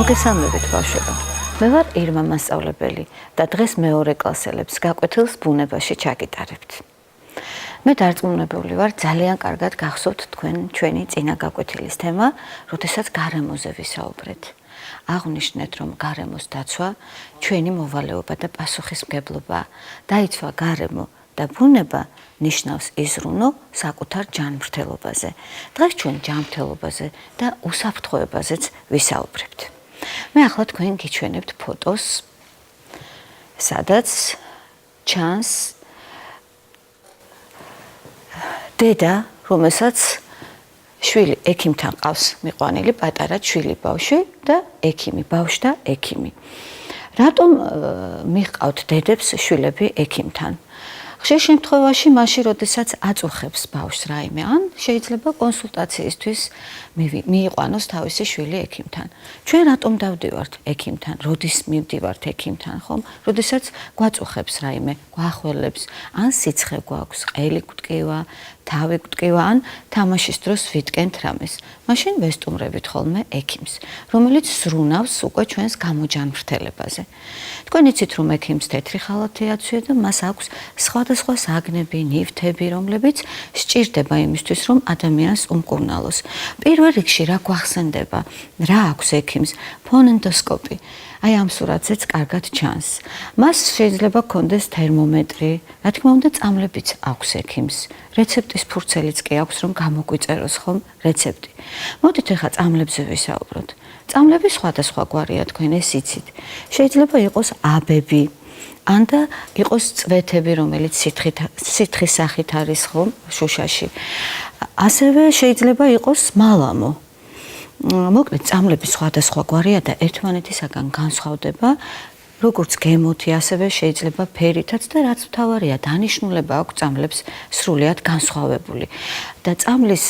მოგესალმებით ბავშვებო. მე ვარ ირმა მასწავლებელი და დღეს მეორე კლასელებს გაკვეთილს ბუნებაში ჩაგიტარებთ. მე დარწმუნებული ვარ ძალიან კარგად გახსოვთ თქვენ ჩვენი წინა გაკვეთილის თემა, როდესაც გარემოზე ვისაუბრეთ. აღნიშნეთ, რომ გარემოს დაცვა ჩვენი მოვალეობა და პასუხისმგებლობა. დაიცვა გარემო და ბუნება ნიშნავს იზრუნო საკუთარ ჯანმრთელობაზე. დღეს ჩვენ ჯანმრთელობაზე და უსაფრთხოებაზეც ვისაუბრებთ. მე ახლა თქვენ გიჩვენებთ ფოტოს, სადაც ჩანს დედა, რომელსაც შვილი ექიმთან ყავს მიყვანილი პატარა შვილი ბავშვი და ექიმი ბავშვი და ექიმი. რატომ მიყავთ დედებს შვილები ექიმთან? ხშირ შემთხვევაში მაშინ როდესაც აწუხებს ბავშვს რაიმე ან შეიძლება კონსულტაციისთვის მიიყვანოს თავისი შვილი ექიმთან. ჩვენ რატომ დავდივართ ექიმთან? როდის მივდივართ ექიმთან, ხომ? როდესაც გვაწუხებს რაიმე, გვახველებს, ან სიცხე გვაქვს, ყელი გვტკივა, თავი გვტკივა ან თამაშის დროს ვიტკენთ რამეს. მაშინ ვესტუმრებით ხოლმე ექიმს, რომელიც ზრუნავს უკვე ჩვენს გამოჯანმრთელებაზე. თქვენ იცით რომ ექიმს თეთრი ხალათი აცვია და მას აქვს სხვადასხვა საგნები, ნივთები, რომლებიც სჭირდება იმისთვის, რომ ადამიანს უმკურნალოს. პირველ რიგში რა გვახსენდება? რა აქვს ექიმს? ფონენდოსკოპი. აი ამ სურათზეც კარგად ჩანს. მას შეიძლება კონდეს თერმომეტრი, რა თქმა უნდა, წამლებიც აქვს ექიმს. რეცეპტის ფურცელიც კი აქვს, რომ გამოგვიწეროს ხომ რეცეპტი. მოდით ახლა წამლებზე ვისაუბროთ. წამლები სხვადასხვა გვარია თქვენ ეს იცით. შეიძლება იყოს აბები, ან და იყოს წვეთები, რომელიც სითხით სითხის სახით არის ხომ შუშაში. ასევე შეიძლება იყოს მალამო. მოკლედ წამლები სხვადასხვა გვარია და ერთმანეთისაგან განსხვავდება როგორც გემოთი ასევე შეიძლება ფერითაც და რაც მთავარია დანიშნულება აქვს წამლებს სრულიად განსხვავებული და წამლის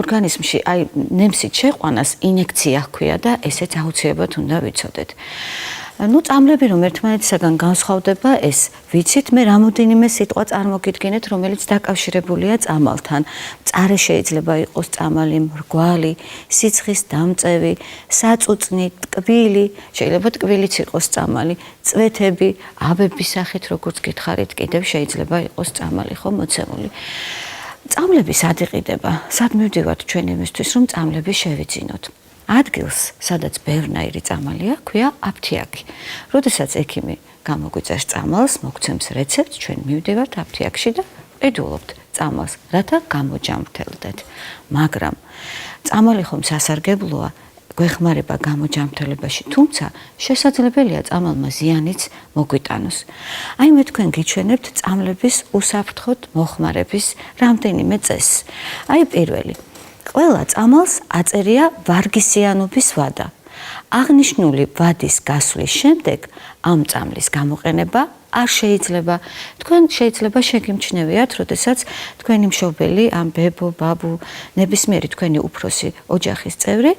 ორგანიზმში აი ნემსით შეყვანას ინექცია ჰქვია და ესეც აუცილებლად უნდა ვიცოდეთ. Ну წამლები რომ ერთმანეთისაგან განსხვავდება ეს. ვიცით მე რამოდენიმე სიტყვა წარმოგიდგენთ რომელიც დაკავშირებულია წამალთან. წარე შეიძლება იყოს წამალი მრგვალი სიცხის დამწევი საწუწნი ტკბილი. შეიძლება ტკბილიც იყოს წამალი. წვეთები აბების სახით როგორც გითხარით კიდევ შეიძლება იყოს წამალი ხო მოცემული. წამლები სად იყიდება სად მივდივართ ჩვენ იმისთვის რომ წამლები შევიძინოთ ადგილს, სადაც ბევრნაირი წამალია, ქვია აფთიაქი. როდესაც ექიმი გამოგვიწერს წამალს, მოგცემს რეცეპტს, ჩვენ მივდივართ აფთიაქში და ედულობთ წამალს, რათა გამოჯამრთელდეთ. მაგრამ წამალი ხომ სასარგებლოა, გვეხმარება გამოჯამრთელებაში, თუმცა შესაძლებელია წამალმა ზიანიც მოგვიტანოს. აი მე თქვენ გიჩვენებთ წამლების უსაფრთხოდ მოხმარების რამდენიმე წესს. აი პირველი ყველა წამალს აწერია ვარგისიანობის ვადა. აღნიშნული ვადის გასვლის შემდეგ ამ წამლის გამოყენება არ შეიძლება. თქვენ შეიძლება შეგიმჩნევიათ, როდესაც თქვენი მშობელი, ამ ბებო, ბაბუ, ნებისმიერი თქვენი უფროსი ოჯახის წევრი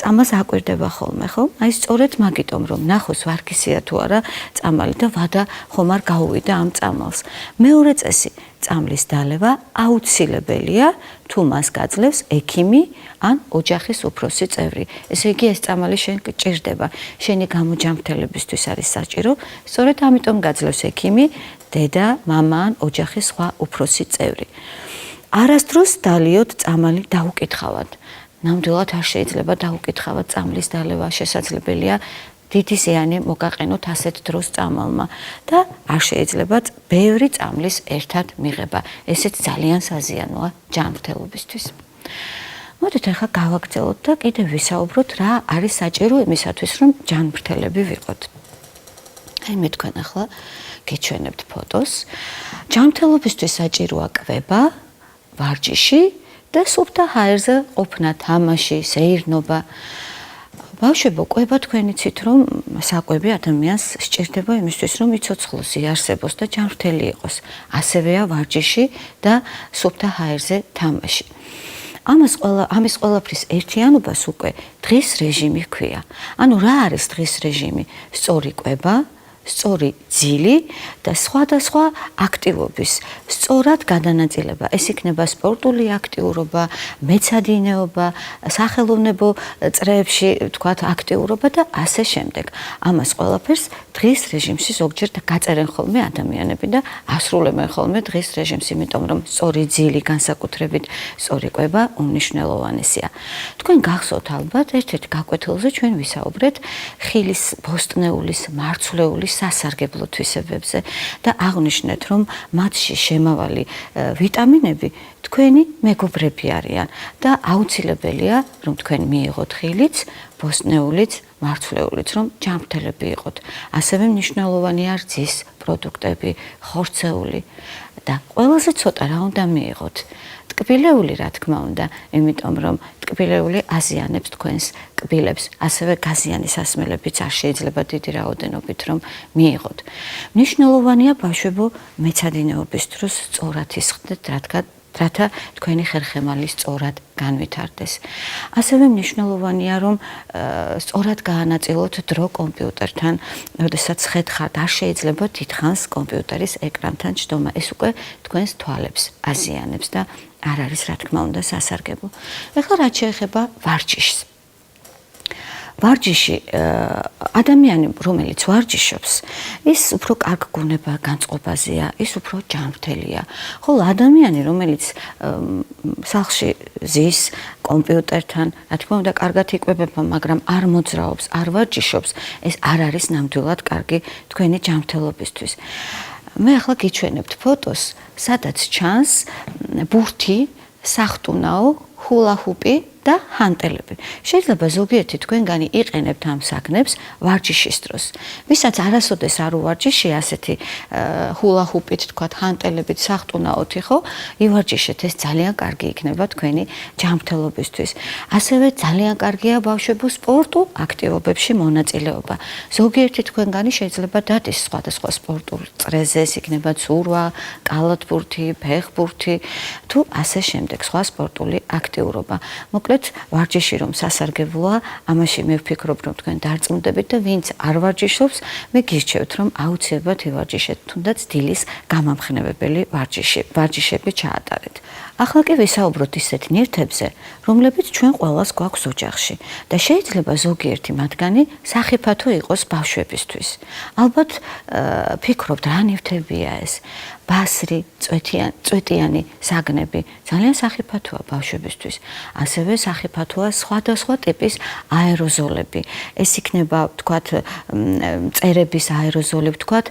წამას აკვირდება ხოლმე, ხო? აი სწორედ მაგიტომ რომ ნახოს ვარგისია თუ არა წამალი და ვადა ხომ არ გაუვიდა ამ წამალს. მეორე წესი წამლის დალევა აუცილებელია თუ მას გაძლევს ექიმი ან ოჯახის უფროსი წევრი. ესე იგი ეს წამალი შენ ჭირდება. შენი გამოჯანმრთელებისთვის არის საჭირო. სწორედ ამიტომ გაძლევს ექიმი, დედა, ან ოჯახის სხვა უფროსი წევრი. არასდროს დალიოთ წამალი დაუკითხავად. ნამდვილად არ შეიძლება დაუკითხავად წამლის დალევა შესაძლებელია დიდი ზიანი მოგაყენოთ ასეთ დროს წამალმა და არ შეიძლება ბევრი წამლის ერთად მიღება. ესეც ძალიან საზიანოა ჯანმრთელობისთვის. მოდით ახლა გავაგრძელოთ და კიდევ ვისაუბროთ რა არის საჭირო იმისათვის, რომ ჯანმრთელები ვიყოთ. აი მე თქვენ ახლა გეჩვენებთ ფოტოს. ჯანმრთელობისთვის საჭიროა კვება, ვარჯიში და სუფთა ჰაერზე ყოფნა, თამაში, სეირნობა. ბავშვებო, ყვება თქვენ იცით, რომ საკვები ადამიანს სჭირდება იმისთვის, რომ იცოცხლოს, იარსებოს და ჯანმრთელი იყოს. ასევეა ვარჯიში და სუფთა ჰაერზე თამაში. ამას ყველა ამის ყველაფრის ერთიანობას უკვე დღის რეჟიმი ჰქვია. ანუ რა არის დღის რეჟიმი? სწორი ყვება, სწორი ძილი და სხვადასხვა აქტივობის სწორად გადანაწილება. ეს იქნება სპორტული აქტიურობა, მეცადინეობა, სახელოვნებო წრეებში, თქვათ, აქტიურობა და ასე შემდეგ. ამას ყველაფერს დღის რეჟიმში ზოგჯერ გაწერენ ხოლმე ადამიანები და ასრულებენ ხოლმე დღის რეჟიმს, იმიტომ რომ სწორი ძილი განსაკუთრებით სწორი კვება უნიშნელოვანესია. თქვენ გახსოვთ ალბათ ერთ-ერთ გაკვეთილზე ჩვენ ვისაუბრეთ ხილის ბოსტნეულის მარცვლეულის სასარგებლო თვისებებზე და აღნიშნეთ რომ მათში შემავალი ვიტამინები თქვენი მეგობრები არიან და აუცილებელია რომ თქვენ მიიღოთ ხილიც ბოსტნეულიც მარცვლეულიც რომ ჯანმრთელები იყოთ. ასევე მნიშვნელოვანია რძის პროდუქტები, ხორცეული და ყველაზე ცოტა რა უნდა მიიღოთ. ტკბილეული რა თქმა უნდა, იმიტომ რომ ტკბილეული აზიანებს თქვენს კბილებს, ასევე გაზიანის ასმელებიც არ შეიძლება დიდი რაოდენობით რომ მიიღოთ. მნიშვნელოვანია ბავშვებო მეცადინეობის დროს სწორად ისხდეთ, რადგან რათა თქვენი ხერხემალი სწორად განვითარდეს. ასევე მნიშვნელოვანია რომ სწორად გაანაწილოთ დრო კომპიუტერთან, როდესაც ხედხართ, არ შეიძლება თითქოს კომპიუტერის ეკრანთან ჯდომა. ეს უკვე თქვენს თვალებს აზიანებს და არ არის რა თქმა უნდა სასარგებლო. ეხლა რაც შეეხება ვარჯიშს. ვარჯიში ადამიანი რომელიც ვარჯიშობს ის უფრო კარგ გუნება განწყობაზეა ის უფრო ჯანმრთელია ხოლო ადამიანი რომელიც სახლში ზის კომპიუტერთან რა თქმა უნდა კარგად იკვებება მაგრამ არ მოძრაობს არ ვარჯიშობს ეს არ არის ნამდვილად კარგი თქვენი ჯანმრთელობისთვის მე ახლა გიჩვენებთ ფოტოს სადაც ჩანს ბურთი სახტუნაო ჰულა-ჰუპი და ჰანტელები. შეიძლება ზოგიერთი თქვენგანი იყენებთ ამ საგნებს ვარჯიშის დროს. ვისაც არასოდეს არ უვარჯიში ასეთი ჰულა-ჰუპით, თქვათ, ჰანტელებით სახტუნაოთი, ხო? ივარჯიშეთ, ეს ძალიან კარგი იქნება თქვენი ჯანმრთელობისთვის. ასევე ძალიან კარგია ბავშვებო სპორტულ აქტივობებში მონაწილეობა. ზოგიერთი თქვენგანი შეიძლება დადის სხვადასხვა სპორტულ წრეზე, იქნება ცურვა, კალათბურთი, ფეხბურთი, თუ ასე შემდეგ, სხვა სპორტული აქტიურობა. მოკლედ მოკლედ ვარჯიში რომ სასარგებლოა, ამაში მე ვფიქრობ რომ თქვენ დარწმუნდებით და ვინც არ ვარჯიშობს, მე გირჩევთ რომ აუცილებლად ივარჯიშეთ, თუნდაც დილის გამამხნევებელი ვარჯიში, ვარჯიშები ჩაატარეთ. ახლა კი ვისაუბროთ ისეთ ნივთებზე, რომლებიც ჩვენ ყოველას გვაქვს ოჯახში და შეიძლება ზოგიერთი მათგანი სახიფათო იყოს ბავშვებისთვის. ალბათ ფიქრობთ რა ნივთებია ეს? ბასრი, წვეთიანი, წვეტიანი საგნები ძალიან სახიფათოა ბავშვებისთვის. ასევე სახიფათოა სხვადასხვა ტიპის აეროზოლები. ეს იქნება, ვთქვათ, წერების აეროზოლი, ვთქვათ,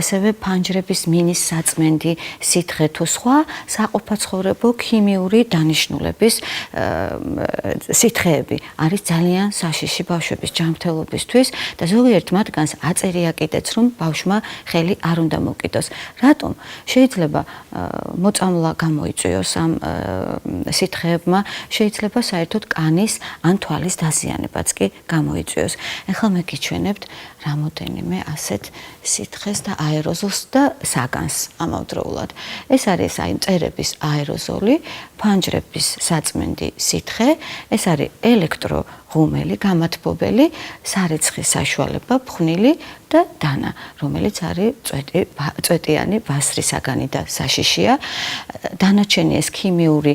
ასევე ფანჯრების მინის საწმენდი, სითხე თუ სხვა საყოფაცხოვრებო ქიმიური დანიშნულების სითხეები არის ძალიან საშიში ბავშვების ჯანმრთელობისთვის და ზოგიერთ მათგანს აწერია კიდეც, რომ ბავშვმა ხელი არ უნდა მოკიდოს. რატომ? შეიძლება მოწამლა გამოიწვიოს ამ სითხეებმა, შეიძლება საერთოდ კანის ან თვალის დაზიანებაც კი გამოიწვიოს. ეხლა მე გიჩვენებთ რამოდენიმე ასეთ სითხეს და აეროზოლს და საგანს ამავდროულად. ეს არის აი წერების აეროზოლი, ფანჯრების საწმენდი სითხე, ეს არის ელექტრო ღუმელი, გამათბობელი, სარეცხი საშუალება, ფხვნილი და დანა, რომელიც არის წვეტი წვეტიანი ბასრი საგანი და საშიშია. დანარჩენი ეს ქიმიური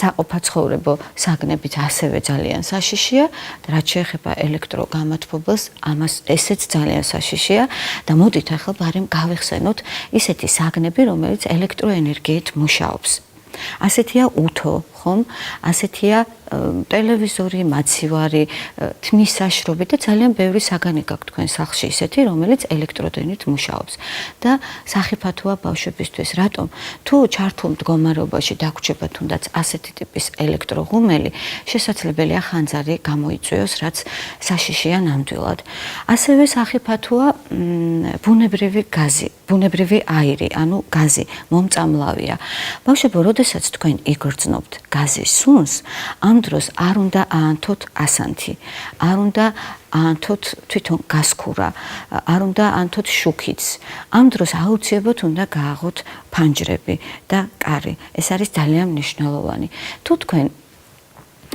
საყოფაცხოვრებო საგნებიც ასევე ძალიან საშიშია, რაც შეეხება ელექტროგამათბობელს, ამას ესეც ძალიან საშიშია და მოდით ახლა ბარემ გავიხსენოთ ისეთი საგნები, რომელიც ელექტროენერგიით მუშაობს. ასეთია უთო, ხომ? ასეთია ტელევიზორი, მაცივარი, თმის საშრობი და ძალიან ბევრი საგანი გაქვთ თქვენ სახლში ისეთი, რომელიც ელექტროდენით მუშაობს და სახიფათოა ბავშვებისთვის. რატომ? თუ ჩართულ მდგომარეობაში დაგვრჩება თუნდაც ასეთი ტიპის ელექტროღუმელი, შესაძლებელია ხანძარი გამოიწვიოს, რაც საშიშია ნამდვილად. ასევე სახიფათოა ბუნებრივი გაზი, ბუნებრივი აირი, ანუ გაზი, მომწამლავია. ბავშვებო, როდესაც თქვენ იგრძნობთ გაზის სუნს, ამ დროს არ უნდა აანთოთ ასანთი, არ უნდა აანთოთ თვითონ გასქურა, არ უნდა აანთოთ შუქიც. ამ დროს აუცილებლად უნდა გააღოთ ფანჯრები და კარი. ეს არის ძალიან მნიშვნელოვანი. თუ თქვენ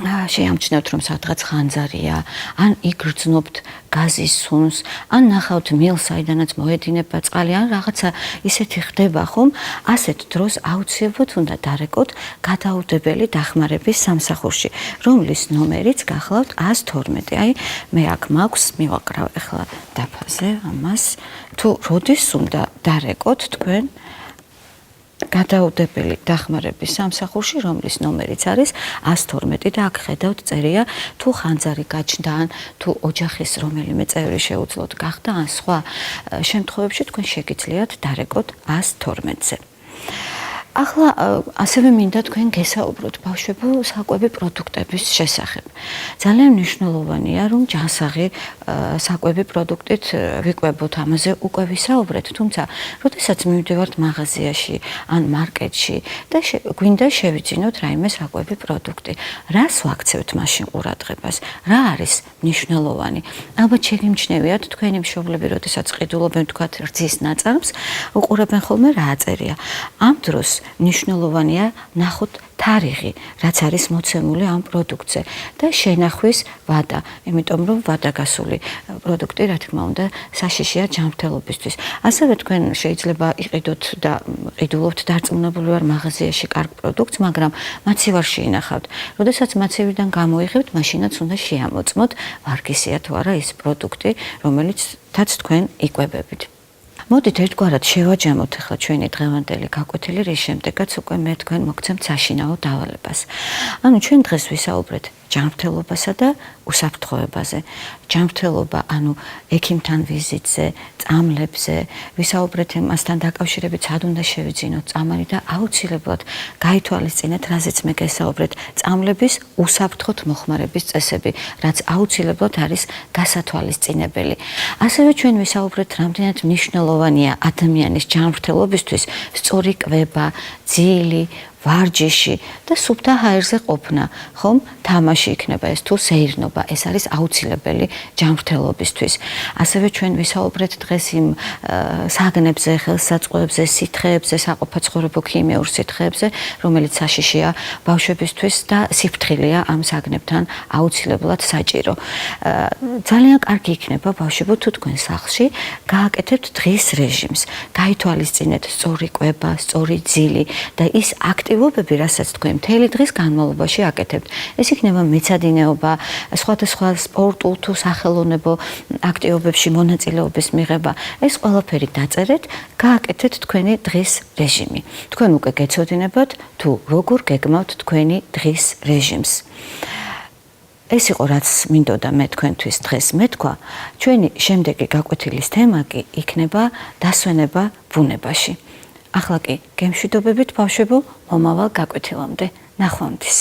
შეამჩნევთ რომ სადღაც ხანძარია, ან იგრძნობთ გაზის სუნს, ან ნახავთ მილს, საიდანაც მოედინება წყალი, ან რაღაცა ისეთი ხდება ხომ, ასეთ დროს აუცილებლად უნდა დარეკოთ გადაუდებელი დახმარების სამსახურში, რომლის ნომერიც გახლავთ 112. აი, მე აქ მაქვს, მივაკრავ ახლა დაფაზე ამას. თუ როდის უნდა დარეკოთ თქვენ გადაუდებელი დახმარების სამსახურში, რომლის ნომერიც არის 112 და აქ ხედავთ წერია თუ ხანძარი გაჩნდა ან თუ ოჯახის რომელიმე წევრი შეუძლოთ გახდა ან სხვა შემთხვევებში თქვენ შეგიძლიათ დარეკოთ 112-ზე. ახლა ასევე მინდა თქვენ გესაუბროთ ბავშვებო საკვები პროდუქტების შესახებ. ძალიან მნიშვნელოვანია რომ ჯანსაღი საკვები პროდუქტით ვიკვებოთ ამაზე უკვე ვისაუბრეთ, თუმცა როდესაც მივდივართ მაღაზიაში ან მარკეტში და გვინდა შევიძინოთ რაიმე საკვები პროდუქტი, რას ვაქცევთ მაშინ ყურადღებას? რა არის მნიშვნელოვანი? ალბათ შეგიმჩნევიათ თქვენი მშობლები, როდესაც ყიდულობენ თქვათ რძის ნაწარმს, უყურებენ ხოლმე რა აწერია. ამ დროს მნიშვნელოვანია ნახოთ თარიღი, რაც არის მოცემული ამ პროდუქტზე და შენახვის ვადა, იმიტომ რომ ვადაგასული პროდუქტი, რა თქმა უნდა, საშიშია ჯანმრთელობისთვის. ასევე თქვენ შეიძლება იყიდოთ და ყიდულობთ დარწმუნებული ვარ მაღაზიაში კარგ პროდუქტს, მაგრამ მაცივარში ინახავთ. როდესაც მაცივიდან გამოიღებთ, მაშინაც უნდა შეამოწმოთ, ვარგისია თუ არა ის პროდუქტი, რომელიც თაც თქვენ იკვებებით. მოდით ერთგვარად შევაჯამოთ ახლა ჩვენი დღევანდელი გაკვეთილი, რის შემდეგაც უკვე მე თქვენ მოგცემთ საშინაო დავალებას. ანუ ჩვენ დღეს ვისაუბრეთ ჯანმრთელობასა და უსაფრთხოებაზე. ჯანმრთელობა, ანუ ექიმთან ვიზიტზე, წამლებზე, ვისაუბრეთ მასთან დაკავშირებით, სად უნდა შევიძინოთ წამალი და აუცილებლად გაითვალისწინეთ, რაზეც მე გესაუბრეთ, წამლების უსაფრთხოთ მოხმარების წესები, რაც აუცილებლად არის გასათვალისწინებელი. ასევე ჩვენ ვისაუბრეთ, რამდენად მნიშვნელოვანია ადამიანის ჯანმრთელობისთვის სწორი კვება, ძილი, ვარჯიში და სუფთა ჰაერზე ყოფნა, ხომ? თამაში იქნება ეს თუ სეირნობა, ეს არის აუცილებელი ჯანმრთელობისთვის. ასევე ჩვენ ვისაუბრეთ დღეს იმ საგნებზე, ხელსაწყოებზე, სითხეებზე, საყოფაცხოვრებო ქიმიურ სითხეებზე, რომელიც საშიშია ბავშვებისთვის და სიფრთხილეა ამ საგნებთან აუცილებლად საჭირო. ძალიან კარგი იქნება ბავშვებო თუ თქვენ სახლში გააკეთებთ დღის რეჟიმს, გაითვალისწინეთ სწორი კვება, სწორი ძილი და ის აქტი აქტივობები, რასაც თქვენ მთელი დღის განმავლობაში აკეთებთ. ეს იქნება მეცადინეობა, სხვადასხვა სპორტულ თუ სახელოვნებო აქტივობებში მონაწილეობის მიღება. ეს ყველაფერი დაწერეთ, გააკეთეთ თქვენი დღის რეჟიმი. თქვენ უკვე გეცოდინებათ თუ როგორ გეგმავთ თქვენი დღის რეჟიმს. ეს იყო რაც მინდოდა მე თქვენთვის დღეს მეთქვა. ჩვენი შემდეგი გაკვეთილის თემა კი იქნება დასვენება ბუნებაში. ახლა კი გემშვიდობებით ბავშვებო მომავალ გაკვეთილამდე ნახვამდის.